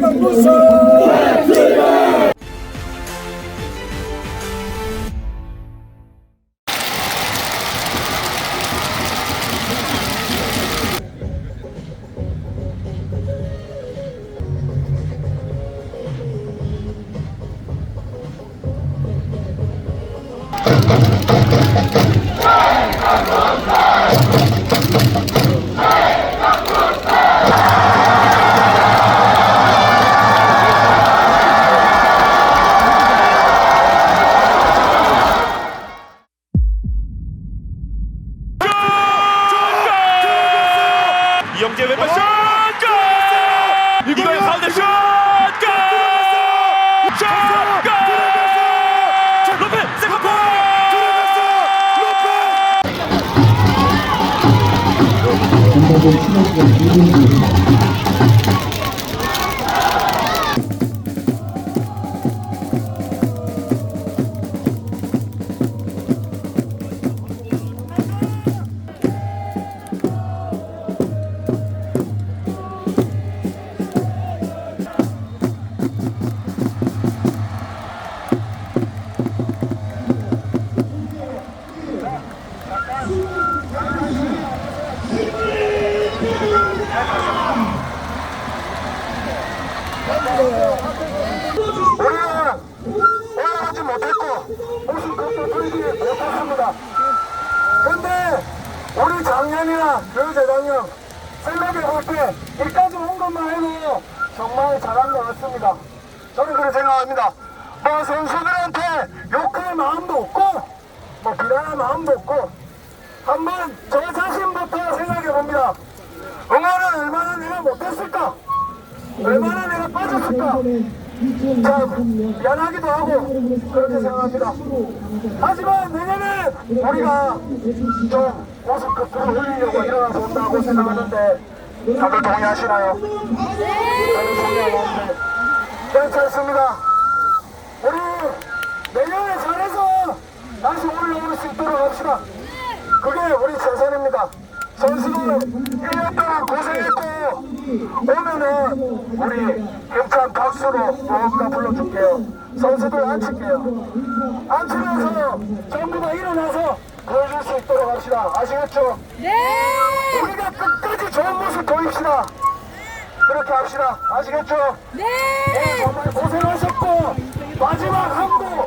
Lúcio! 좀 추적과 공동으로 우리는 올라가지 못했고 우승 컵도 들지 못했습니다. 근데 우리 작년이나 그 재작년 생각해 볼때 여기까지 온 것만 해도 정말 잘한 것 같습니다. 저는 그렇게 생각합니다. 뭐 선수들한테 욕할 마음도 없고 뭐 비난할 마음도 없고 한번 저 자신부터 생각해 봅니다. 응원은 얼마나 내가 못했을까? 얼마나 내가 빠졌을까? 참 미안하기도 하고 그렇게 생각합니다. 하지만 내년에 우리가 좀 고속급수를 올리려고 일어나서 온다고 생각하는데 다들 동의하시나요? 동의하는데 괜찮습니다. 우리 내년에 잘해서 다시 올라올 수 있도록 합시다. 그게 우리 최선입니다. 선수들 1년 동안 고생했고 오면은 우리 힘찬 박수로 무언가 불러줄게요. 선수들 앉힐게요. 앉히면서 전부 다 일어나서 보여줄 수 있도록 합시다. 아시겠죠? 네! 우리가 끝까지 좋은 모습 보입시다. 그렇게 합시다. 아시겠죠? 네! 오늘 정말 고생하셨고 마지막 한부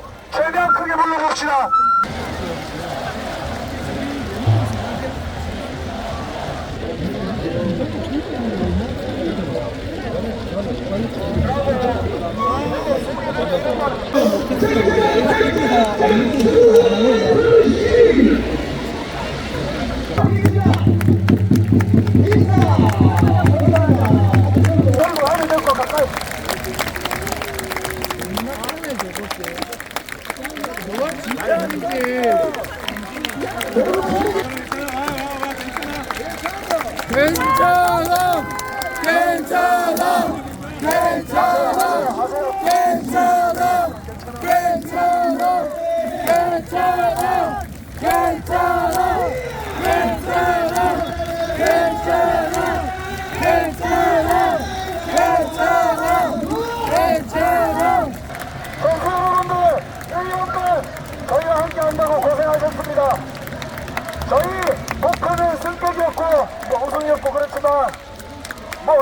괜찮아 괜찮아 괜찮아 괜찮아 괜찮아 괜찮아 괜찮아 괜찮아 괜찮아 괜찮아 괜찮아 괜찮아 선수분들, 회원들, 저희와 함께 한다고 고생하셨습니다. 저희 목표는 승격이었고, 뭐 우승이었고 그렇지만, 뭐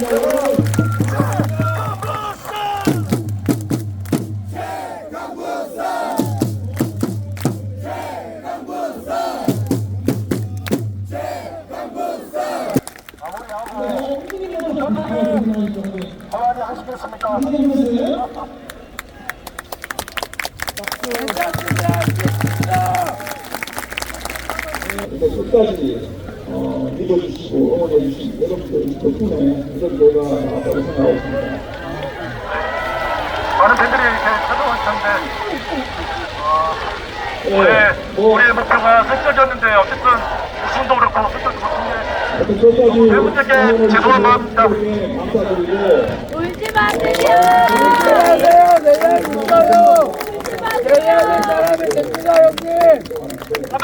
네, 가만히 하시겠습니까? 괜찮습니다! 괜찮습니다! 어, 믿어주시고 응원해주신 여러분들 덕분에 이런 결과가 나왔다고 생각하고 있습니다. 많은 팬들이 이렇게 어, 네, 뭐 우리의 목표가 설정이었는데 어쨌든 우승도 그렇고 설정도 그렇고 끝까지 여러분들께 죄송한 마음입니다. 감사드리고 울지 마세요. 내년 있어요. 내년에 사람이 됩니다, 형님.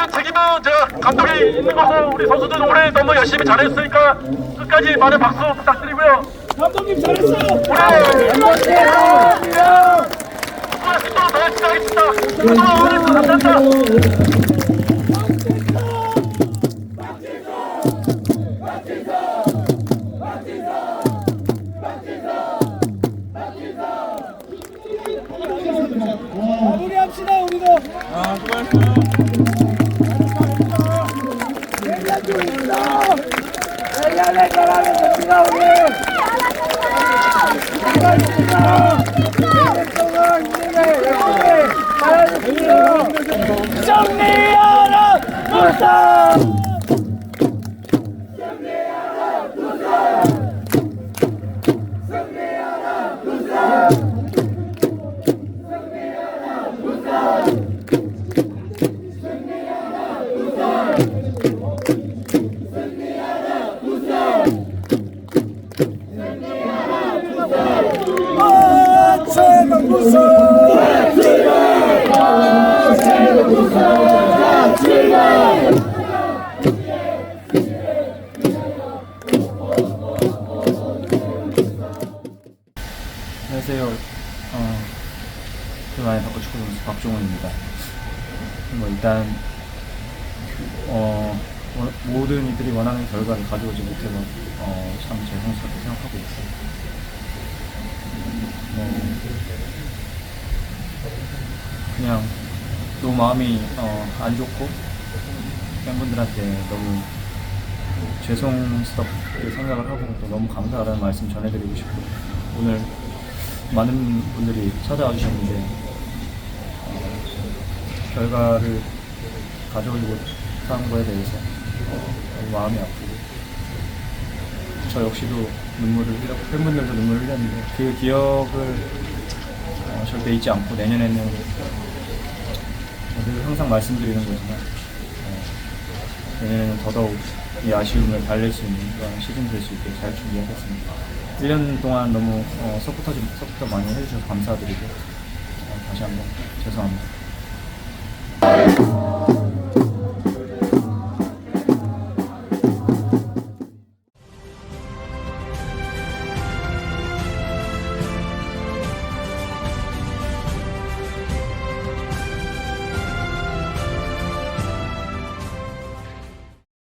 모든 책임은 제가 감독이 있는 거고 우리 선수들 올해 너무 열심히 잘했으니까 끝까지 많은 박수 부탁드리고요. 감독님 잘했어요. 우리 감사합니다. 수고했습니다. 더 열심히 하겠습니다. 응원해주셔서 감사합니다. 내년도 있어. 안녕하세요. 어, 그만의 바꿔 축구 선수 박종훈입니다. 뭐 일단 어, 원- 모든 이들이 원하는 결과를 가져오지 못해서 어, 참 죄송스럽게 생각하고 있어요. 뭐 그냥 너무 마음이 어, 안 좋고 팬분들한테 너무 죄송스럽게 생각을 하고 또 너무 감사하다는 말씀 전해드리고 싶고 오늘 많은 분들이 찾아와 주셨는데 어, 결과를 가져오지 못한 거에 대해서 어, 너무 마음이 아프고 저 역시도 눈물을 흘렸고 팬분들도 눈물을 흘렸는데 그 기억을 어, 절대 잊지 않고 내년에는 늘 항상 말씀드리는 거지만 어, 내년에는 더더욱 이 아쉬움을 달랠 수 있는 그런 시즌 될 수 있게 잘 준비하겠습니다. 1년 동안 너무 어, 서포터, 좀- 서포터 많이 해주셔서 감사드리고 어, 다시 한번 죄송합니다.